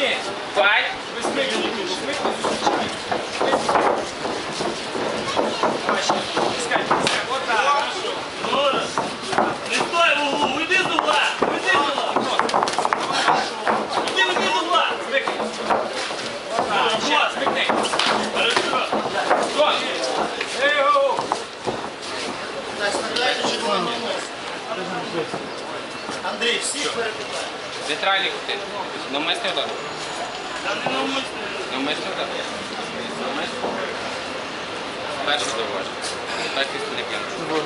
again. Five. Let's make it Вот так. Хорошо. Не стой в углу. Уйди с угла. Уйди с угла. Уйди, уйди с угла. Вот так. Вот. Смыкни. Хорошо. Стоп. Эй, оу. Дай, дай, дай, дай, дай, дай, дай, дай, Андрій, всі перепитають. Нейтральний кути. Навмисний удар. Та не навмисно. Навмисний удар. Навмисний. Перший ти не п'яний.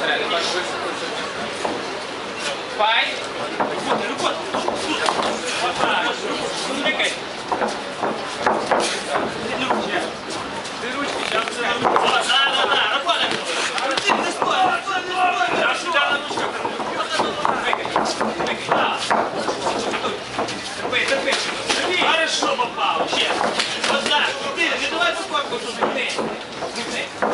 Середньо. Файт. ないと思い。